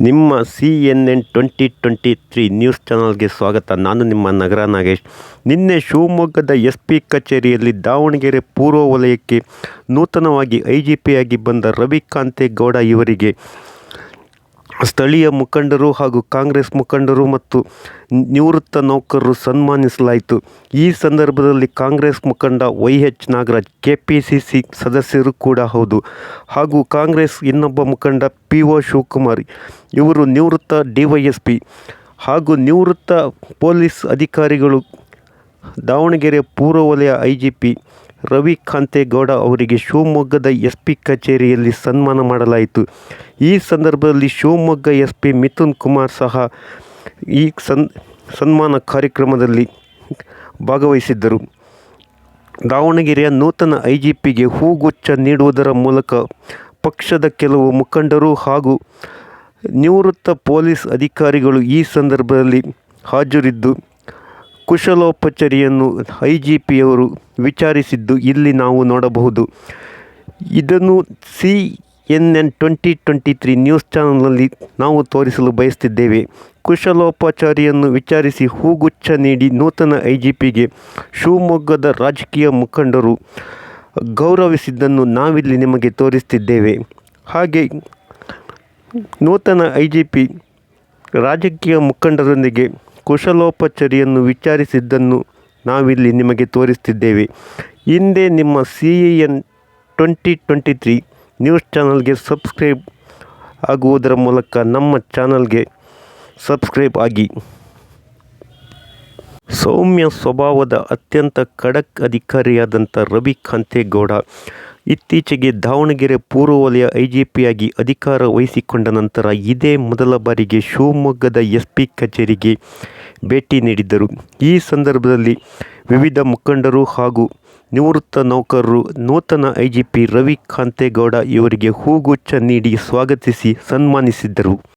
ನಿಮ್ಮ C N N twenty twenty three news ಚಾನಲ್ಗೆ ಸ್ವಾಗತ. ನಾನು ನಿಮ್ಮ ನಗರ ನಾಗೇಶ್. ನಿನ್ನೆ ಶಿವಮೊಗ್ಗದ ಎಸ್ ಪಿ ಕಚೇರಿಯಲ್ಲಿ ದಾವಣಗೆರೆ ಪೂರ್ವ ವಲಯಕ್ಕೆ ನೂತನವಾಗಿ ಐ ಜಿ ಪಿಯಾಗಿ ಬಂದ ರವಿಕಾಂತೇಗೌಡ ಇವರಿಗೆ ಸ್ಥಳೀಯ ಮುಖಂಡರು ಹಾಗೂ ಕಾಂಗ್ರೆಸ್ ಮುಖಂಡರು ಮತ್ತು ನಿವೃತ್ತ ನೌಕರರು ಸನ್ಮಾನಿಸಲಾಯಿತು. ಈ ಸಂದರ್ಭದಲ್ಲಿ ಕಾಂಗ್ರೆಸ್ ಮುಖಂಡ Y H Nagaraj K P C C ಸದಸ್ಯರು ಕೂಡ ಹೌದು. ಹಾಗೂ ಕಾಂಗ್ರೆಸ್ ಇನ್ನೊಬ್ಬ ಮುಖಂಡ ಪಿ ಒ ಶಿವಕುಮಾರ್, ಇವರು ನಿವೃತ್ತ ಡಿವೈಎಸ್ಪಿ ಹಾಗೂ ನಿವೃತ್ತ ಪೊಲೀಸ್ ಅಧಿಕಾರಿಗಳು ದಾವಣಗೆರೆ ಪೂರ್ವ ವಲಯ ಐ ಜಿ ಪಿ ರವಿಕಾಂತೇಗೌಡ ಅವರಿಗೆ ಶಿವಮೊಗ್ಗದ ಎಸ್ ಪಿ ಕಚೇರಿಯಲ್ಲಿ ಸನ್ಮಾನ ಮಾಡಲಾಯಿತು. ಈ ಸಂದರ್ಭದಲ್ಲಿ ಶಿವಮೊಗ್ಗ ಎಸ್ ಪಿ ಮಿಥುನ್ ಕುಮಾರ್ ಸಹ ಈ ಸನ್, ಸನ್ಮಾನ ಕಾರ್ಯಕ್ರಮದಲ್ಲಿ ಭಾಗವಹಿಸಿದ್ದರು. ದಾವಣಗೆರೆಯ ನೂತನ ಐ ಜಿ ಪಿಗೆ ಹೂಗುಚ್ಛ ನೀಡುವುದರ ಮೂಲಕ ಪಕ್ಷದ ಕೆಲವು ಮುಖಂಡರು ಹಾಗೂ ನಿವೃತ್ತ ಪೊಲೀಸ್ ಅಧಿಕಾರಿಗಳು ಈ ಸಂದರ್ಭದಲ್ಲಿ ಹಾಜರಿದ್ದು ಕುಶಲೋಪಚಾರಿಯನ್ನು ಐ ಜಿ ಪಿಯವರು ವಿಚಾರಿಸಿದ್ದು ಇಲ್ಲಿ ನಾವು ನೋಡಬಹುದು. ಇದನ್ನು C N N twenty twenty three news ಚಾನಲ್ನಲ್ಲಿ ನಾವು ತೋರಿಸಲು ಬಯಸ್ತಿದ್ದೇವೆ ಕುಶಲೋಪಚಾರಿಯನ್ನು ವಿಚಾರಿಸಿ ಹೂಗುಚ್ಛ ನೀಡಿ ನೂತನ ಐ ಜಿ ಪಿಗೆ ಶಿವಮೊಗ್ಗದ ರಾಜಕೀಯ ಮುಖಂಡರು ಗೌರವಿಸಿದ್ದನ್ನು ನಾವಿಲ್ಲಿ ನಿಮಗೆ ತೋರಿಸ್ತಿದ್ದೇವೆ ಹಾಗೆ ನೂತನ ಐ ಜಿ ಪಿ ರಾಜಕೀಯ ಮುಖಂಡರೊಂದಿಗೆ ಕುಶಲೋಪಚಾರಿಯನ್ನು ವಿಚಾರಿಸಿದ್ದನ್ನು ನಾವಿಲ್ಲಿ ನಿಮಗೆ ತೋರಿಸ್ತಿದ್ದೇವೆ. ಹಿಂದೆ ನಿಮ್ಮ C N twenty twenty three news ಚಾನಲ್ಗೆ ಸಬ್ಸ್ಕ್ರೈಬ್ ಆಗುವುದರ ಮೂಲಕ ನಮ್ಮ ಚಾನಲ್ಗೆ ಸಬ್ಸ್ಕ್ರೈಬ್ ಆಗಿ. ಸೌಮ್ಯ ಸ್ವಭಾವದ ಅತ್ಯಂತ ಖಡಕ್ ಅಧಿಕಾರಿಯಾದಂಥ ರವಿ ಖಾಂತೇಗೌಡ ಇತ್ತೀಚೆಗೆ ದಾವಣಗೆರೆ ಪೂರ್ವ ವಲಯ ಐ ಜಿ ಪಿಯಾಗಿ ಅಧಿಕಾರ ವಹಿಸಿಕೊಂಡ ನಂತರ ಇದೇ ಮೊದಲ ಬಾರಿಗೆ ಶಿವಮೊಗ್ಗದ ಎಸ್ ಪಿ ಕಚೇರಿಗೆ ಭೇಟಿ ನೀಡಿದ್ದರು. ಈ ಸಂದರ್ಭದಲ್ಲಿ ವಿವಿಧ ಮುಖಂಡರು ಹಾಗೂ ನಿವೃತ್ತ ನೌಕರರು, ನೂತನ I G P Ravi Kantegowda ಇವರಿಗೆ ಹೂಗುಚ್ಛ ನೀಡಿ ಸ್ವಾಗತಿಸಿ ಸನ್ಮಾನಿಸಿದ್ದರು.